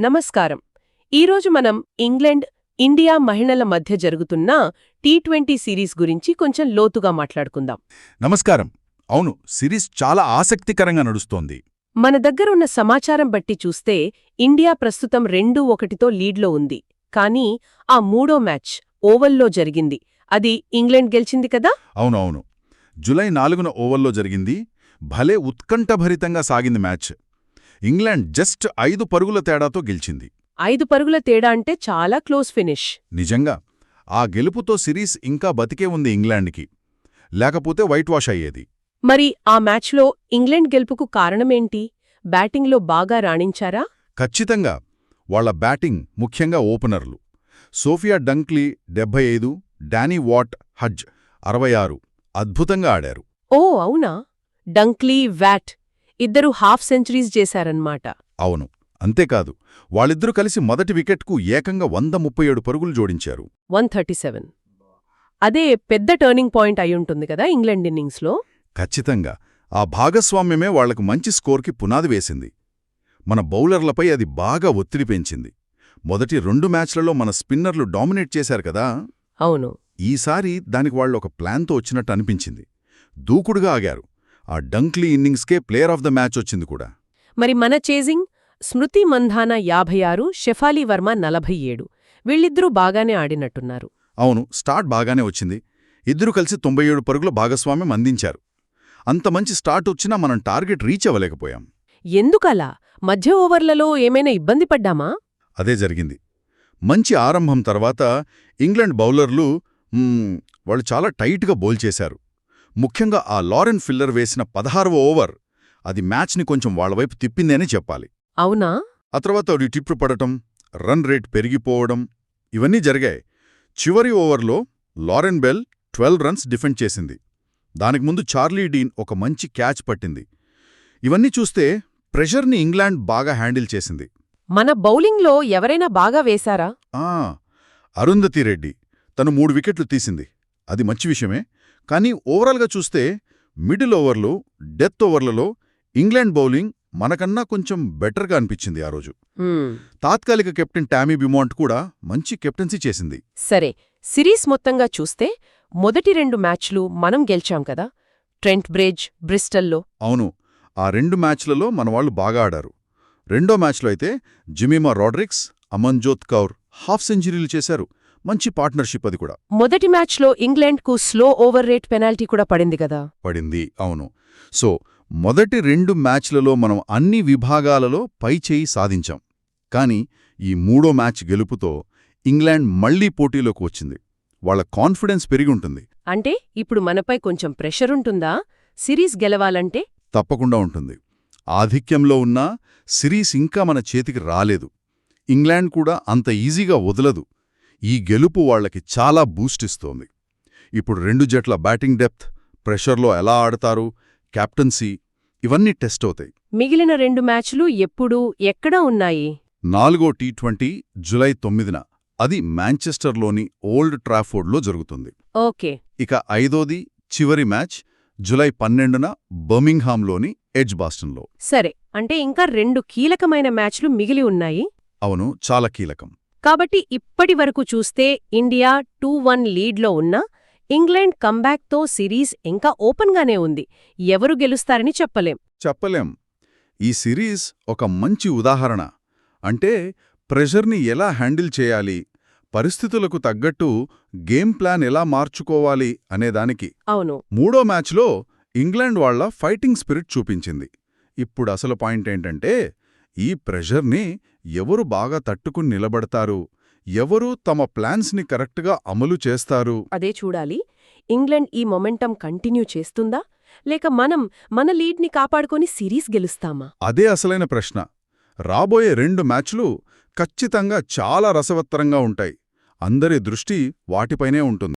నమస్కారం. ఈరోజు మనం ఇంగ్లాండ్ ఇండియా మహిళల మధ్య జరుగుతున్న టీ ట్వంటీ సిరీస్ గురించి కొంచెం లోతుగా మాట్లాడుకుందాం. నమస్కారం. అవును సిరీస్ చాలా ఆసక్తికరంగా నడుస్తోంది. మన దగ్గరున్న సమాచారం బట్టి చూస్తే ఇండియా ప్రస్తుతం రెండు ఒకటితో లీడ్లో ఉంది. కానీ ఆ మూడో మ్యాచ్ ఓవల్లో జరిగింది. అది ఇంగ్లాండ్ గెలిచింది కదా? అవును అవును జులై నాలుగున ఓవర్లో జరిగింది. భలే ఉత్కంఠభరితంగా సాగింది మ్యాచ్. ఇంగ్లాండ్ జస్ట్ ఐదు పరుగుల తేడాతో గెలిచింది. ఐదు పరుగుల తేడా అంటే చాలా క్లోజ్ ఫినిష్. నిజంగా ఆ గెలుపుతో సిరీస్ ఇంకా బతికే ఉంది ఇంగ్లాండ్కి. లేకపోతే వైట్ వాష్ అయ్యేది. మరి ఆ మ్యాచ్లో ఇంగ్లాండ్ గెలుపుకు కారణమేంటి? బ్యాటింగ్లో బాగా రాణించారా? ఖచ్చితంగా వాళ్ళ బ్యాటింగ్ ముఖ్యంగా ఓపెనర్లు. సోఫియా డంక్లీ డెబ్బై ఐదు డానీ వాట్ హడ్జ్ అరవై ఆరు అద్భుతంగా ఆడారు. ఓ అవునా? డంక్లీ వ్యాట్ ఇద్దరు హాఫ్ సెంచరీస్ చేశారన్మాట అవును అంతేకాదు వాళ్ళిద్దరూ కలిసి మొదటి వికెట్కు ఏకంగా వంద ముప్పై ఏడు పరుగులు జోడించారు. One thirty seven. అదే పెద్ద టర్నింగ్ పాయింట్ అయ్యుంటుంది కదా ఇంగ్లాండ్ ఇన్నింగ్స్లో? ఖచ్చితంగా ఆ భాగస్వామ్యమే వాళ్ళకు మంచి స్కోర్కి పునాది వేసింది. మన బౌలర్లపై అది బాగా ఒత్తిడి పెంచింది. మొదటి రెండు మ్యాచ్లలో మన స్పిన్నర్లు డామినేట్ చేశారు కదా? అవును. ఈసారి దానికి వాళ్ళు ఒక ప్లాన్తో వచ్చినట్టు అనిపించింది. దూకుడుగా ఆగారు. ఆ డంక్లీ ఇన్నింగ్స్కే ప్లేయర్ ఆఫ్ ద మ్యాచ్ వచ్చింది కూడా. మరి మన చేజింగ్ స్మృతి మంధాన యాభై ఆరు షెఫాలి వర్మ నలభై ఏడు. వీళ్ళిద్దరూ బాగానే ఆడినట్టున్నారు. అవును స్టార్ట్ బాగానే వచ్చింది. ఇద్దరు కలిసి తొంభై ఏడు పరుగుల భాగస్వామ్యం అందించారు. అంత మంచి స్టార్ట్ వచ్చినా మనం టార్గెట్ రీచ్ అవ్వలేకపోయాం. ఎందుకలా? మధ్య ఓవర్లలో ఏమైనా ఇబ్బంది పడ్డామా? అదే జరిగింది. మంచి ఆరంభం తర్వాత ఇంగ్లాండ్ బౌలర్లు వాళ్ళు చాలా టైట్గా బౌల్ చేశారు. ముఖ్యంగా ఆ లారెన్ ఫిల్లర్ వేసిన పదహారవ ఓవర్ అది మ్యాచ్ని కొంచెం వాళ్ళ వైపు తిప్పిందేనే చెప్పాలి. అవునా? ఆ తర్వాత అది టిప్పు పడటం రన్ రేట్ పెరిగిపోవడం ఇవన్నీ జరిగాయి. చివరి ఓవర్లో Lauren Bell twelve runs defend చేసింది. దానికి ముందు చార్లీ డీన్ ఒక మంచి క్యాచ్ పట్టింది. ఇవన్నీ చూస్తే ప్రెషర్ని ఇంగ్లాండ్ బాగా హ్యాండిల్ చేసింది. మన బౌలింగ్లో ఎవరైనా బాగా వేశారా? ఆ అరుంధతి రెడ్డి తను మూడు వికెట్లు తీసింది. అది మంచి విషయమే. కానీ ఓవరాల్గా చూస్తే మిడిల్ ఓవర్లు డెత్ ఓవర్లలో ఇంగ్లాండ్ బౌలింగ్ మనకన్నా కొంచెం బెటర్గా అనిపించింది ఆ రోజు. తాత్కాలిక కెప్టెన్ టామీ బిమాంట్ కూడా మంచి కెప్టెన్సీ చేసింది. సరే సిరీస్ మొత్తంగా చూస్తే మొదటి రెండు మ్యాచ్లు మనం గెలిచాం కదా? ట్రెంట్ బ్రిడ్జ్ బ్రిస్టల్లో. అవును ఆ రెండు మ్యాచ్లలో మనవాళ్ళు బాగా ఆడారు. రెండో మ్యాచ్లో అయితే జిమీమా రాడ్రిక్స్ అమన్జోత్ కౌర్ హాఫ్ సెంచరీలు చేశారు. మంచి పార్ట్నర్షిప్ అది కూడా. మొదటి మ్యాచ్లో ఇంగ్లాండ్కు స్లో ఓవర్ రేట్ పెనాల్టీ కూడా పడింది కదా? పడింది అవును. సో మొదటి రెండు మ్యాచ్లలో మనం అన్ని విభాగాలలో పైచేయి సాధించాం. కానీ ఈ మూడో మ్యాచ్ గెలుపుతో ఇంగ్లాండ్ మళ్ళీ పోటీలోకి వచ్చింది. వాళ్ళ కాన్ఫిడెన్స్ పెరిగుంటుంది. అంటే ఇప్పుడు మనపై కొంచెం ప్రెషరుంటుందా సిరీస్ గెలవాలంటే? తప్పకుండా ఉంటుంది. ఆధిక్యంలో ఉన్నా సిరీస్ ఇంకా మన చేతికి రాలేదు. ఇంగ్లాండ్ కూడా అంత ఈజీగా వదలదు. ఈ గెలుపు వాళ్ళకి చాలా బూస్ట్ ఇస్తోంది. ఇప్పుడు రెండు జట్ల బ్యాటింగ్ డెప్త్ ప్రెషర్లో ఎలా ఆడతారు కెప్టెన్సీ ఇవన్నీ టెస్ట్ అవుతాయి. మిగిలిన రెండు మ్యాచ్లు ఎప్పుడు ఎక్కడ ఉన్నాయి? నాలుగో టీ ట్వంటీ జులై తొమ్మిదిన అది మాంచెస్టర్లోని ఓల్డ్ ట్రాఫోర్డ్లో జరుగుతుంది. ఓకే. ఇక ఐదోది చివరి మ్యాచ్ జులై పన్నెండున బర్మింగ్హామ్లోని ఎడ్జ్ బాస్టన్లో. సరే అంటే ఇంకా రెండు కీలకమైన మ్యాచ్లు మిగిలి ఉన్నాయి? అవును చాలా కీలకం. కాబట్టి ఇప్పటి వరకు చూస్తే ఇండియా టూ వన్ లీడ్లో ఉన్న ఇంగ్లాండ్ కంబ్యాక్తో సిరీస్ ఇంకా ఓపెన్గానే ఉంది. ఎవరు గెలుస్తారని చెప్పలేం. చెప్పలేం. ఈ సిరీస్ ఒక మంచి ఉదాహరణ. అంటే ప్రెషర్ని ఎలా హ్యాండిల్ చేయాలి పరిస్థితులకు తగ్గట్టు గేమ్ ప్లాన్ ఎలా మార్చుకోవాలి అనేదానికి అవును. మూడో మ్యాచ్లో ఇంగ్లాండ్ వాళ్ళ ఫైటింగ్ స్పిరిట్ చూపించింది. ఇప్పుడు అసలు పాయింట్ ఏంటంటే ఈ ప్రెషర్ని ఎవరు బాగా తట్టుకుని నిలబడతారు? ఎవరు తమ ప్లాన్స్ని కరెక్ట్గా అమలు చేస్తారు? అదే చూడాలి. ఇంగ్లాండ్ ఈ మొమెంటం కంటిన్యూ చేస్తుందా? లేక మనం మన లీడ్ని కాపాడుకొని సిరీస్ గెలుస్తామా? అదే అసలైన ప్రశ్న. రాబోయే రెండు మ్యాచ్లు ఖచ్చితంగా చాలా రసవత్తరంగా ఉంటాయి. అందరి దృష్టి వాటిపైనే ఉంటుంది.